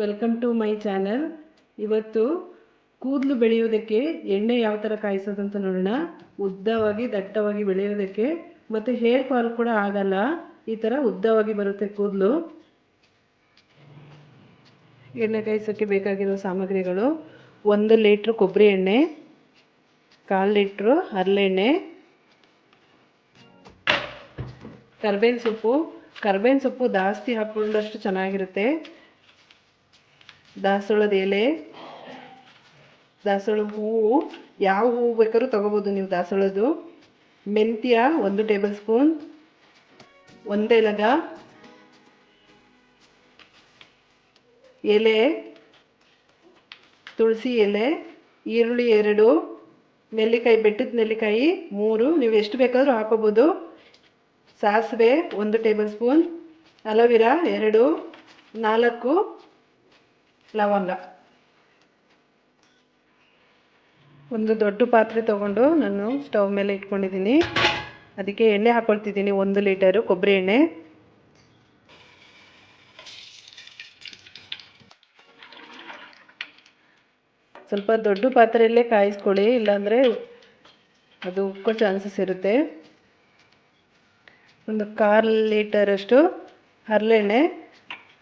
Welcome to my channel ಇವತ್ತು ಕೂದಲು ಬೆಳೆಯೋದಕ್ಕೆ ಎಣ್ಣೆ ಯಾವ ಥರ ಕಾಯಿಸೋದಂತ ನೋಡೋಣ. ಉದ್ದವಾಗಿ, ದಟ್ಟವಾಗಿ ಬೆಳೆಯೋದಕ್ಕೆ ಮತ್ತು ಹೇರ್ ಫಾಲ್ ಕೂಡ ಆಗಲ್ಲ. ಈ ಥರ ಉದ್ದವಾಗಿ ಬರುತ್ತೆ ಕೂದಲು. ಎಣ್ಣೆ ಕಾಯಿಸೋಕ್ಕೆ ಬೇಕಾಗಿರೋ ಸಾಮಗ್ರಿಗಳು ಒಂದು ಲೀಟ್ರ್ ಕೊಬ್ಬರಿ ಎಣ್ಣೆ, ಕಾಲು ಲೀಟ್ರು ಹರಳೆಣ್ಣೆ ಕರ್ಬೇವಿನ ಸೊಪ್ಪು. ಕರ್ಬೇವಿನ ಸೊಪ್ಪು ಜಾಸ್ತಿ ಹಾಕ್ಕೊಂಡಷ್ಟು ಚೆನ್ನಾಗಿರುತ್ತೆ. ದಾಸವಾಳದ ಎಲೆ ದಾಸವಾಳ ಹೂವು, ಯಾವ ಹೂವು ಬೇಕಾದ್ರೂ ತೊಗೋಬೋದು ನೀವು ದಾಸವಾಳದ್ದು ಮೆಂತ್ಯ ಒಂದು ಟೇಬಲ್ ಸ್ಪೂನ್, ಒಂದೇ ಲಗ ಎಲೆ, ತುಳಸಿ ಎಲೆ, ಈರುಳ್ಳಿ ಎರಡು, ನೆಲ್ಲಿಕಾಯಿ, ಬೆಟ್ಟದ ನೆಲ್ಲಿಕಾಯಿ ಮೂರು, ನೀವು ಎಷ್ಟು ಬೇಕಾದರೂ ಹಾಕೋಬೋದು. ಸಾಸಿವೆ ಒಂದು ಟೇಬಲ್ ಸ್ಪೂನ್, ಅಲೋವೀರಾ ಎರಡು, ನಾಲ್ಕು ಲವಂಗ. ಒಂದು ದೊಡ್ಡ ಪಾತ್ರೆ ತೊಗೊಂಡು ನಾನು ಸ್ಟವ್ ಮೇಲೆ ಇಟ್ಕೊಂಡಿದ್ದೀನಿ. ಅದಕ್ಕೆ ಎಣ್ಣೆ ಹಾಕ್ಕೊಳ್ತಿದ್ದೀನಿ ಒಂದು ಲೀಟರು ಕೊಬ್ಬರಿ ಎಣ್ಣೆ. ಸ್ವಲ್ಪ ದೊಡ್ಡ ಪಾತ್ರೆಯಲ್ಲೇ ಕಾಯಿಸ್ಕೊಳ್ಳಿ, ಇಲ್ಲಾಂದರೆ ಅದು ಉಕ್ಕೋ ಚಾನ್ಸಸ್ ಇರುತ್ತೆ. ಒಂದು ಕಾಲು ಲೀಟರಷ್ಟು ಹರಳೆಣ್ಣೆ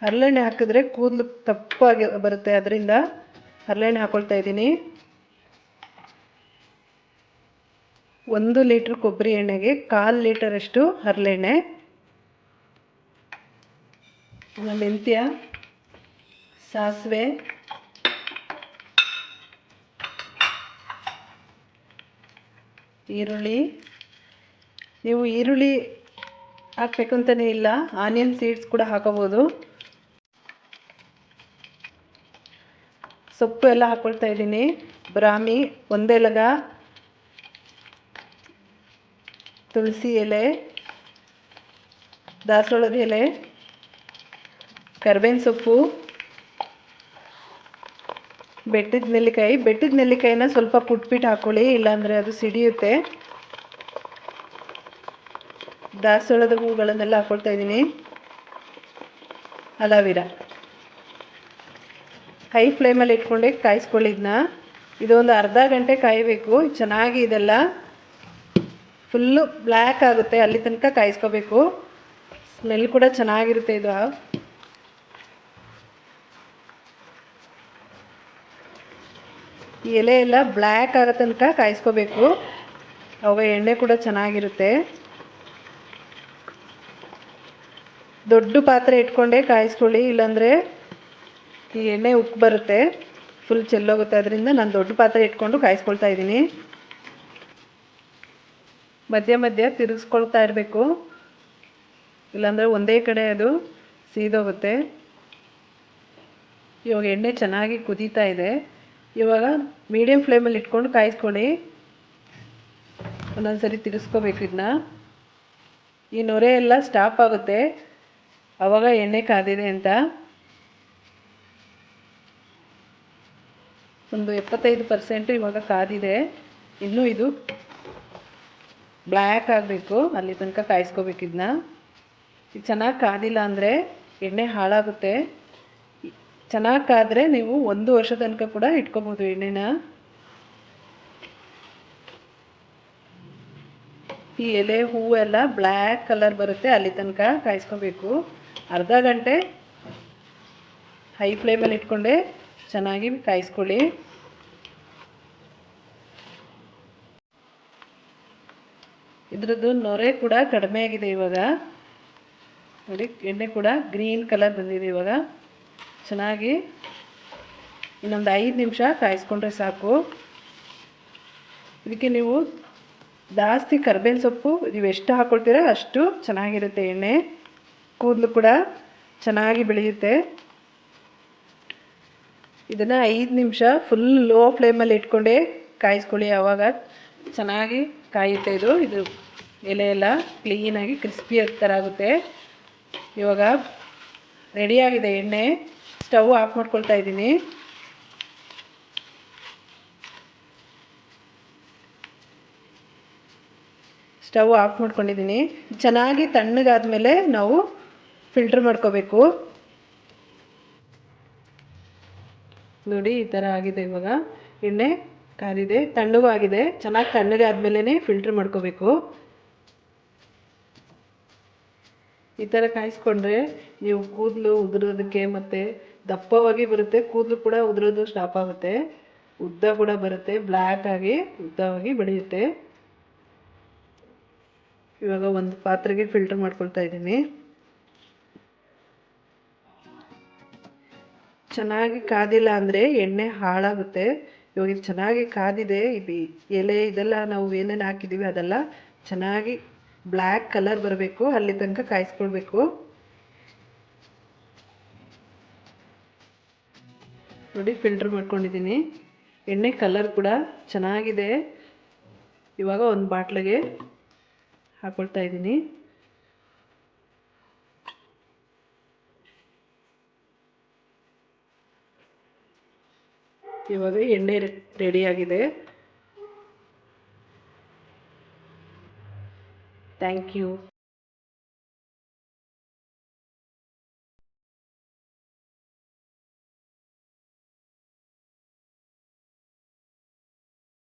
ಹರಳೆಣ್ಣೆ ಹಾಕಿದ್ರೆ ಕೂದಲು ತಪ್ಪಾಗಿ ಬರುತ್ತೆ. ಅದರಿಂದ ಹರಳೆಣ್ಣೆ ಹಾಕೊಳ್ತಾ ಇದ್ದೀನಿ. ಒಂದು ಲೀಟ್ರ್ ಕೊಬ್ಬರಿ ಎಣ್ಣೆಗೆ ಕಾಲು ಲೀಟರಷ್ಟು ಹರಳೆಣ್ಣೆ. ಮೆಂತ್ಯ, ಸಾಸಿವೆ, ಈರುಳ್ಳಿ. ನೀವು ಈರುಳ್ಳಿ ಹಾಕ್ಬೇಕಂತಲೇ ಇಲ್ಲ, ಆನಿಯನ್ ಸೀಡ್ಸ್ ಕೂಡ ಹಾಕೋಬೋದು. ಸೊಪ್ಪು ಎಲ್ಲ ಹಾಕ್ಕೊಳ್ತಾ ಇದ್ದೀನಿ. ಬ್ರಾಮಿ ಒಂದೆಲಗ ತುಳಸಿ ಎಲೆ. ದಾಸವಾಳದ ಎಲೆ. ಕರ್ಬೇವಿನ ಸೊಪ್ಪು. ಬೆಟ್ಟದ ನೆಲ್ಲಿಕಾಯಿ. ಬೆಟ್ಟದ ನೆಲ್ಲಿಕಾಯಿನ ಸ್ವಲ್ಪ ಪುಟ್ಬಿಟ್ಟು ಹಾಕ್ಕೊಳ್ಳಿ ಇಲ್ಲಾಂದರೆ ಅದು ಸಿಡಿಯುತ್ತೆ. ದಾಸವಾಳದ ಹೂಗಳನ್ನೆಲ್ಲ ಹಾಕ್ಕೊಳ್ತಾ ಇದ್ದೀನಿ. ಅಲಾವಿರ. ಹೈ ಫ್ಲೇಮಲ್ಲಿ ಇಟ್ಕೊಂಡೆ ಕಾಯಿಸ್ಕೊಳ್ಳಿದ್ನ. ಇದೊಂದು ಅರ್ಧ ಗಂಟೆ ಕಾಯಬೇಕು. ಚೆನ್ನಾಗಿ ಇದೆಲ್ಲ ಫುಲ್ಲು ಬ್ಲ್ಯಾಕ್ ಆಗುತ್ತೆ. ಅಲ್ಲಿ ತನಕ ಕಾಯಿಸ್ಕೋಬೇಕು. ಸ್ಮೆಲ್ ಕೂಡ ಚೆನ್ನಾಗಿರುತ್ತೆ ಇದು. ಎಲೆ ಎಲ್ಲ ಬ್ಲ್ಯಾಕ್ ಆಗೋ ತನಕ ಕಾಯಿಸ್ಕೋಬೇಕು. ಅವಾಗ ಎಣ್ಣೆ ಕೂಡ ಚೆನ್ನಾಗಿರುತ್ತೆ. ದೊಡ್ಡ ಪಾತ್ರೆ ಇಟ್ಕೊಂಡೆ ಕಾಯಿಸ್ಕೊಳ್ಳಿ. ಇಲ್ಲಾಂದರೆ ಈ ಎಣ್ಣೆ ಉಪ್ಪು ಬರುತ್ತೆ. ಫುಲ್ ಚೆಲ್ಲೋಗುತ್ತೆ. ಅದರಿಂದ ನಾನು ದೊಡ್ಡ ಪಾತ್ರೆ ಇಟ್ಕೊಂಡು ಕಾಯಿಸ್ಕೊಳ್ತಾ ಇದ್ದೀನಿ. ಮಧ್ಯ ಮಧ್ಯ ತಿರುಗಿಸ್ಕೊಳ್ತಾ ಇರಬೇಕು. ಇಲ್ಲಾಂದರೆ ಒಂದೇ ಕಡೆ ಅದು ಸೀದೋಗುತ್ತೆ. ಇವಾಗ ಎಣ್ಣೆ ಚೆನ್ನಾಗಿ ಕುದೀತಾ ಇದೆ. ಇವಾಗ ಮೀಡಿಯಮ್ ಫ್ಲೇಮಲ್ಲಿ ಇಟ್ಕೊಂಡು ಕಾಯಿಸ್ಕೊಳ್ಳಿ. ಒಂದೊಂದು ಸರಿ ತಿರುಗಿಸ್ಕೋಬೇಕು ಇದನ್ನ ಈ ನೊರೆ ಎಲ್ಲ ಸ್ಟಾಪ್ ಆಗುತ್ತೆ. ಆವಾಗ ಎಣ್ಣೆ ಕಾದಿದೆ ಅಂತ. ಒಂದು ಎಪ್ಪತ್ತೈದು ಪರ್ಸೆಂಟು ಇವಾಗ ಕಾದಿದೆ ಇನ್ನೂ ಇದು ಬ್ಲ್ಯಾಕ್ ಆಗಬೇಕು, ಅಲ್ಲಿ ತನಕ ಕಾಯಿಸ್ಕೋಬೇಕು ಇದನ್ನ ಇದು ಚೆನ್ನಾಗಿ ಕಾದಿಲ್ಲ ಅಂದರೆ ಎಣ್ಣೆ ಹಾಳಾಗುತ್ತೆ. ಚೆನ್ನಾಗಿ ಕಾದರೆ ನೀವು ಒಂದು ವರ್ಷ ತನಕ ಕೂಡ ಇಟ್ಕೋಬೋದು ಎಣ್ಣೆನ. ಈ ಎಲೆ ಹೂವು ಎಲ್ಲ ಬ್ಲ್ಯಾಕ್ ಕಲರ್ ಬರುತ್ತೆ, ಅಲ್ಲಿ ತನಕ ಕಾಯಿಸ್ಕೋಬೇಕು. ಅರ್ಧ ಗಂಟೆ ಹೈ ಫ್ಲೇಮಲ್ಲಿ ಇಟ್ಕೊಂಡೆ. ಚೆನ್ನಾಗಿ ಕಾಯಿಸ್ಕೊಳ್ಳಿ. ಇದ್ರದ್ದು ನೊರೆ ಕೂಡ ಕಡಿಮೆ ಆಗಿದೆ ಇವಾಗ. ನೋಡಿ, ಎಣ್ಣೆ ಕೂಡ ಗ್ರೀನ್ ಕಲರ್ ಬಂದಿದೆ ಇವಾಗ. ಚೆನ್ನಾಗಿ ಇನ್ನೊಂದು ಐದು ನಿಮಿಷ ಕಾಯಿಸ್ಕೊಂಡ್ರೆ ಸಾಕು. ಇದಕ್ಕೆ ನೀವು ಜಾಸ್ತಿ ಕರ್ಬೇವಿನ ಸೊಪ್ಪು, ನೀವು ಎಷ್ಟು ಹಾಕ್ಕೊಳ್ತೀರ ಅಷ್ಟು ಚೆನ್ನಾಗಿರುತ್ತೆ ಎಣ್ಣೆ. ಕೂದಲು ಕೂಡ ಚೆನ್ನಾಗಿ ಬೆಳೆಯುತ್ತೆ. ಇದನ್ನು ಐದು ನಿಮಿಷ ಫುಲ್ ಲೋ ಫ್ಲೇಮಲ್ಲಿ ಇಟ್ಕೊಂಡೇ ಕಾಯಿಸ್ಕೊಳ್ಳಿ ಆವಾಗ ಚೆನ್ನಾಗಿ ಕಾಯುತ್ತೆ ಇದು. ಇದು ಎಲೆ ಎಲ್ಲ ಕ್ಲೀನಾಗಿ ಕ್ರಿಸ್ಪಿ ಥರ ಆಗುತ್ತೆ. ಇವಾಗ ರೆಡಿಯಾಗಿದೆ ಎಣ್ಣೆ. ಸ್ಟವ್ ಆಫ್ ಮಾಡ್ಕೊಳ್ತಾ ಇದ್ದೀನಿ. ಸ್ಟವ್ ಆಫ್ ಮಾಡ್ಕೊಂಡಿದ್ದೀನಿ. ಚೆನ್ನಾಗಿ ತಣ್ಣಗಾದ ಮೇಲೆ ನಾವು ಫಿಲ್ಟ್ರ್ ಮಾಡ್ಕೋಬೇಕು. ನೋಡಿ, ಈ ಥರ ಆಗಿದೆ ಇವಾಗ. ಎಣ್ಣೆ ಕಾದಿದೆ ತಣ್ಣಗೂ ಆಗಿದೆ. ಚೆನ್ನಾಗಿ ತಣ್ಣಗೆ ಆದಮೇಲೆ ಫಿಲ್ಟ್ರ್ ಮಾಡ್ಕೋಬೇಕು. ಈ ಥರ ಕಾಯಿಸ್ಕೊಂಡ್ರೆ ನೀವು ಕೂದಲು ಉದುರೋದಕ್ಕೆ ಮತ್ತು ದಪ್ಪವಾಗಿ ಬರುತ್ತೆ. ಕೂದಲು ಕೂಡ ಉದುರೋದು ಸ್ಟಾಪ್ ಆಗುತ್ತೆ. ಉದ್ದ ಕೂಡ ಬರುತ್ತೆ. ಬ್ಲ್ಯಾಕ್ ಆಗಿ, ಉದ್ದವಾಗಿ ಬೆಳೆಯುತ್ತೆ. ಇವಾಗ ಒಂದು ಪಾತ್ರೆಗೆ ಫಿಲ್ಟರ್ ಮಾಡ್ಕೊಳ್ತಾ ಇದ್ದೀನಿ. ಚೆನ್ನಾಗಿ ಕಾದಿಲ್ಲ ಅಂದರೆ ಎಣ್ಣೆ ಹಾಳಾಗುತ್ತೆ. ಇವಾಗ ಇದು ಚೆನ್ನಾಗಿ ಕಾದಿದೆ, ಇದು ಎಲೆ, ಇದೆಲ್ಲ ನಾವು ಏನೇನು ಹಾಕಿದ್ದೀವಿ ಅದೆಲ್ಲ ಚೆನ್ನಾಗಿ ಬ್ಲ್ಯಾಕ್ ಕಲರ್ ಬರಬೇಕು, ಅಲ್ಲಿ ತನಕ ಕಾಯಿಸ್ಕೊಳ್ಬೇಕು. ನೋಡಿ, ಫಿಲ್ಟರ್ ಮಾಡ್ಕೊಂಡಿದ್ದೀನಿ. ಎಣ್ಣೆ ಕಲರ್ ಕೂಡ ಚೆನ್ನಾಗಿದೆ. ಇವಾಗ ಒಂದು ಬಾಟ್ಲಿಗೆ ಹಾಕ್ಕೊಳ್ತಾ ಇದ್ದೀನಿ. ಇವಾಗ ಎಣ್ಣೆ ರೆಡಿಯಾಗಿದೆ ಥ್ಯಾಂಕ್ ಯು